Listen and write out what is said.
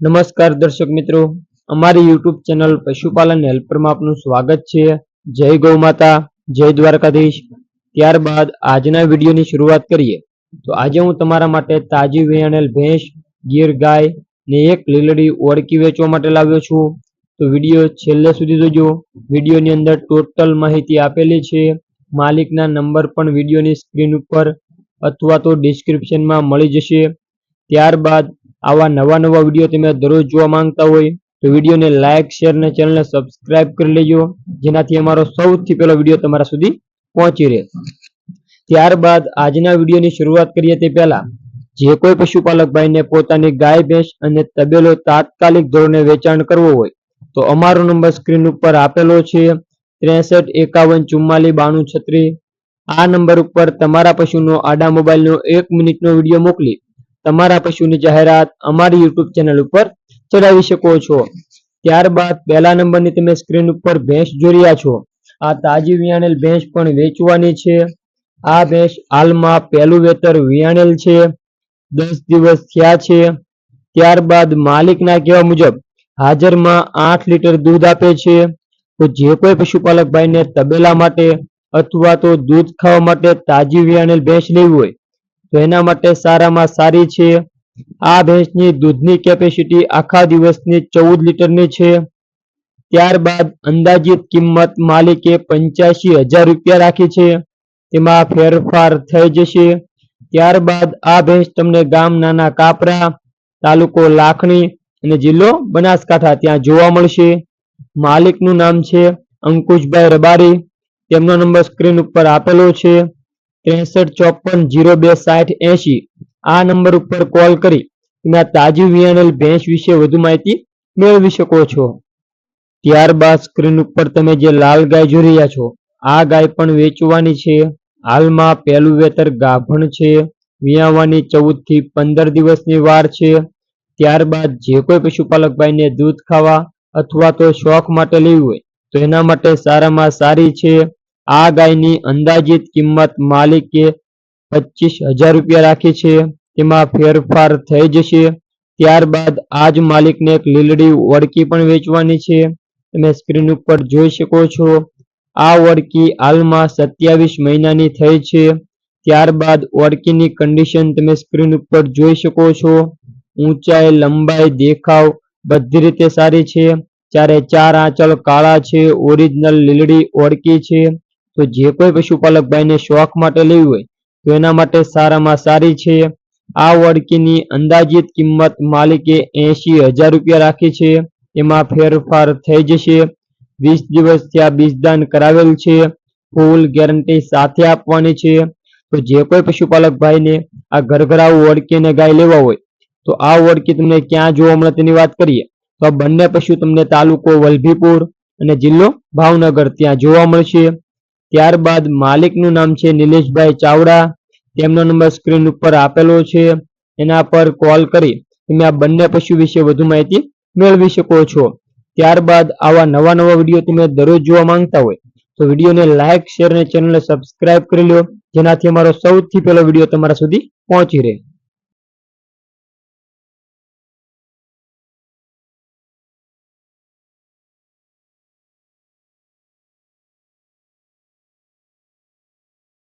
નમસ્કાર દર્શક મિત્રો. અમારી યુટ્યુબ ચેનલ પશુપાલન હેલ્પરમાં આપનું સ્વાગત છે. જય ગૌ માતા, જય દ્વારકાધીશ. ત્યારબાદ આજના વિડીયોની શરૂઆત કરીએ. તો આજે હું તમારા માટે તાજી વેણેલ ભેંસ, ગીર ગાય ને એક લીલડી ઓળકી વેચવા માટે લાવ્યો છું. તો વીડિયો છેલ્લે સુધી જોજો. વિડીયોની અંદર ટોટલ માહિતી આપેલી છે. માલિકના નંબર પણ વિડીયોની સ્ક્રીન ઉપર અથવા તો ડિસ્ક્રિપ્શનમાં મળી જશે. ત્યારબાદ આવા નવા નવા વીડિયો તમે દરરોજ જોવા માંગતા હોય તો વિડીયોને લાઇક શેર અને ચેનલને સબસ્ક્રાઇબ કરી લેજો, જેનાથી અમારો સૌથી પહેલો વીડિયો તમારા સુધી પહોંચી રહે. ત્યારબાદ આજના વિડીયોની શરૂઆત કરીએ તે પહેલા, જે કોઈ પશુપાલક ભાઈને પોતાની ગાય, ભેંસ અને તબેલો તાત્કાલિક ધોરણે વેચાણ કરવો હોય, તો અમારો નંબર સ્ક્રીન ઉપર આપેલો છે, ત્રેસઠ એકાવન ચુમ્માલીસ બાણું છત્રીસ. આ નંબર ઉપર તમારા પશુનો આડા મોબાઈલનો એક મિનિટનો વીડિયો મોકલી તમારા પશુની જાહેરાત અમારી યુટ્યુબ ચેનલ ઉપર ચડાવી શકો છો. ત્યારબાદ પહેલા નંબરની તમે સ્ક્રીન ઉપર ભેંસ જોઈ રહ્યા છો. આ તાજી વિયાણેલ ભેંસ પણ વેચવાની છે. આ ભેંસ હાલમાં પહેલું વેતર વિયાણેલ છે. દસ દિવસ થયા છે. ત્યારબાદ માલિકના કહેવા મુજબ હાજરમાં આઠ લીટર દૂધ આપે છે. તો જે કોઈ પશુપાલક ભાઈને તબેલા માટે અથવા તો દૂધ ખાવા માટે તાજી વિયાણેલ ભેંસ લેવી હોય તો એના માટે સારામાં સારી છે. આ ભેંસની દૂધની કેપેસિટી આખા દિવસની ચૌદ લીટરની છે. ત્યારબાદ અંદાજિત કિંમત માલિકે પંચ્યાસી હજાર રૂપિયા રાખી છે. તેમાં ફેરફાર થઈ જશે. ત્યારબાદ આ ભેંસ તમને ગામ નાના કાપરા, તાલુકો લાખણી અને જિલ્લો બનાસકાંઠા ત્યાં જોવા મળશે. માલિકનું નામ છે અંકુશભાઈ રબારી. તેમનો નંબર સ્ક્રીન ઉપર આપેલો છે. ત્રેસઠ ચોપન જીરો બે સાઠ એસી આ નંબર ઉપર કોલ કરી તમે આ તાજી વિયાણેલ ભેંસ વિશે વધુ માહિતી મેળવી શકો છો. ત્યારબાદ સ્ક્રીન ઉપર તમે જે લાલ ગાય જોઈ રહ્યા છો, આ ગાય પણ વેચવાની છે. હાલમાં પહેલું વેતર ગાભણ છે. વિયાવાની ચૌદથી પંદર દિવસની વાર છે. ત્યારબાદ જે કોઈ પશુપાલક ભાઈને દૂધ ખાવા અથવા તો શોખ માટે લેવી હોય તો એના માટે સારામાં સારી છે. આ ગાયની અંદાજિત કિંમત માલિકે પચીસ હજાર રૂપિયા રાખી છે. તેમાં ફેરફાર થઈ જશે. ત્યારબાદ આ જ માલિકને એક લીલડી વડકી પણ વેચવાની છે. તમે સ્ક્રીન ઉપર જોઈ શકો છો. આ વડકી હાલમાં સત્યાવીસ મહિનાની થઈ છે. ત્યારબાદ વડકીની કન્ડિશન તમે સ્ક્રીન ઉપર જોઈ શકો છો. ઊંચાઈ, લંબાઈ, દેખાવ બધી રીતે સારી છે. ચારે ચાર આંચલ કાળા છે. ઓરિજિનલ લીલડી ઓળકી છે. તો જે કોઈ પશુપાલક ભાઈને શોખ માટે લેવી હોય, તો એના માટે સારામાં સારી છે. આ વડકીની અંદાજિત કિંમત માલિકે એસી હજાર રૂપિયા રાખી છે. એમાં ફેરફાર થઈ જશે. વીસ દિવસ ત્યાં બીજદાન કરાવેલ છે. ફૂલ ગેરંટી સાથે આપવાની છે. તો જે કોઈ પશુપાલક ભાઈને આ ઘરઘરાવું ઓળખીને ગાય લેવા હોય, તો આ ઓળખી તમને ક્યાં જોવા મળે તેની વાત કરીએ. તો આ બંને પશુ તમને તાલુકો વલભીપુર અને જિલ્લો ભાવનગર ત્યાં જોવા મળશે. ત્યારબાદ માલિકનું નામ છે નિલેશભાઈ ચાવડા. તેમનો નંબર સ્ક્રીન ઉપર આપેલો છે. એના પર કોલ કરી તમે આ બંને પશુ વિશે વધુ માહિતી મેળવી શકો છો. ત્યારબાદ આવા નવા નવા વીડિયો તમે દરરોજ જોવા માંગતા હોય તો વિડીયોને લાઇક શેર અને ચેનલને સબસ્ક્રાઇબ કરી લો. જેનાથી અમારો સૌથી પહેલો વીડિયો તમારા સુધી પહોંચી રહે.